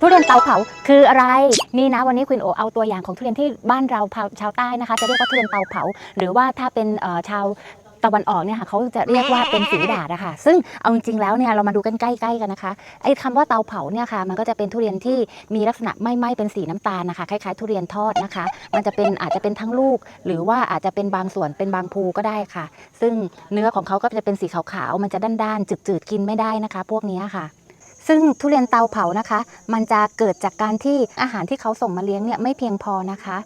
ทุเรียนเตาเผาคืออะไร นี่นะวันนี้คุณโอเอาตัวอย่างของทุเรียนที่บ้านเราชาวใต้นะคะ จะเรียกว่าทุเรียนเตาเผา หรือว่าถ้าเป็นชาวตะวันออกเนี่ยค่ะเขาจะเรียกว่าเป็นสีดาดอะค่ะ ซึ่งเอาจริงๆแล้วเนี่ยเรามาดูกันใกล้ๆกันนะคะไอ้คำว่าเตาเผาเนี่ยค่ะ มันก็จะเป็นทุเรียนที่มีลักษณะไม่ไหม้เป็นสีน้ำตาลนะคะคล้ายๆ ทุเรียนทอดนะคะ มันจะเป็นอาจจะเป็นทั้งลูก หรือว่าอาจจะเป็นบางส่วนเป็นบางภูก็ได้ค่ะ ซึ่งเนื้อของเขาก็จะเป็นสีขาวๆมันจะด้านๆจืดๆกินไม่ได้นะคะ พวกนี้ค่ะ ซึ่งทุเรียนเตาเผานะคะ มันจะเกิดจากการที่อาหารที่เขาส่งมาเลี้ยงเนี่ยไม่เพียงพอนะคะ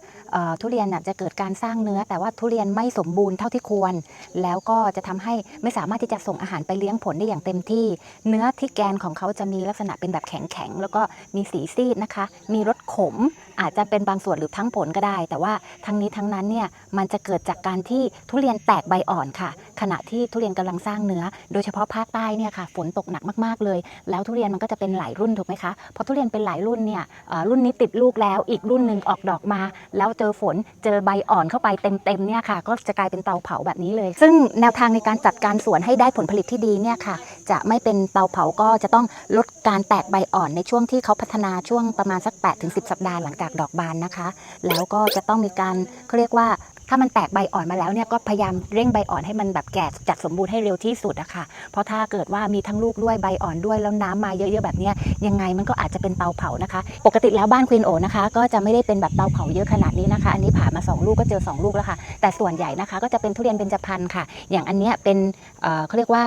ทุเรียนจะเกิดการสร้างเนื้อ แต่ว่าทุเรียนไม่สมบูรณ์เท่าที่ควร แล้วก็จะทำให้ไม่สามารถที่จะส่งอาหารไปเลี้ยงผลได้อย่างเต็มที่ เนื้อที่แกนของเขาจะมีลักษณะเป็นแบบแข็งๆแล้วก็มีสีซีดนะคะ มีรสขมอาจจะเป็นบางส่วนหรือทั้งผลก็ได้ แต่ว่าทั้งนี้ทั้งนั้นเนี่ยมันจะเกิดจากการที่ทุเรียนแตกใบอ่อนค่ะขณะที่ทุเรียนกำลังสร้างเนื้อ โดยเฉพาะภาคใต้เนี่ยค่ะฝนตกหนักมากๆเลย แล้วทุเรียนมันก็จะเป็นหลายรุ่นถูกไหมคะพอทุเรียนเป็นหลายรุ่นเนี่ยรุ่นนี้ติดลูกแล้วอีกรุ่นหนึ่งออกดอกมา แล้วเจอฝนเจอใบอ่อนเข้าไปเต็มๆเนี่ยค่ะก็จะกลายเป็นเตาเผาแบบนี้เลย ซึ่งแนวทางในการจัดการสวนให้ได้ผลผลิตที่ดีเนี่ยค่ะจะไม่เป็นเตาเผาก็จะต้องลดการแตกใบอ่อนในช่วงที่เขาพัฒนาช่วงประมาณสัก8-10 สัปดาห์หลังจากดอกบานนะคะ แล้วก็จะต้องมีการเขาเรียกว่า ถ้ามันแตกใบอ่อนมาแล้วเนี่ยก็พยายามเร่งใบอ่อนให้มันแบบแก่จัดสมบูรณ์ให้เร็วที่สุดอะค่ะเพราะถ้าเกิดว่ามีทั้งลูกด้วยใบอ่อนด้วยแล้วน้ำมาเยอะๆแบบเนี้ยยังไงมันก็อาจจะเป็นเตาเผานะคะ ปกติแล้วบ้านควีนโอนะคะ ก็จะไม่ได้เป็นแบบเตาเผาเยอะขนาดนี้นะคะ อันนี้ผ่ามาสองลูกก็เจอสองลูกแล้วค่ะ แต่ส่วนใหญ่นะคะ ก็จะเป็นทุเรียนเบญจพรรณค่ะ อย่างอันเนี้ยเป็นเเขาเรียกว่า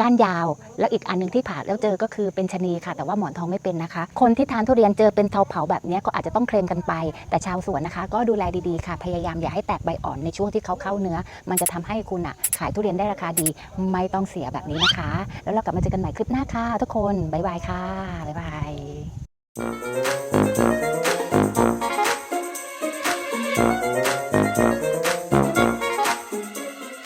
ก้านยาว แล้วอีกอันหนึงที่ผ่าแล้วเจอก็คือเป็นชะนีค่ะ แต่ว่าหมอนทองไม่เป็นนะคะ คนที่ทานทุเรียนเจอเป็นเทาเผาแบบนี้ก็อาจจะต้องเคลมกันไป แต่ชาวสวนนะคะ ก็ดูแลดีๆค่ะ พยายามอย่าให้แตกใบอ่อนในช่วงที่เขาเข้าเนื้อ มันจะทำให้คุณอะขายทุเรียนได้ราคาดี ไม่ต้องเสียแบบนี้นะคะ แล้วเรากลับมาเจอกันใหม่คลิปหน้าค่ะทุกคนบ๊ายบายค่ะบ๊ายบาย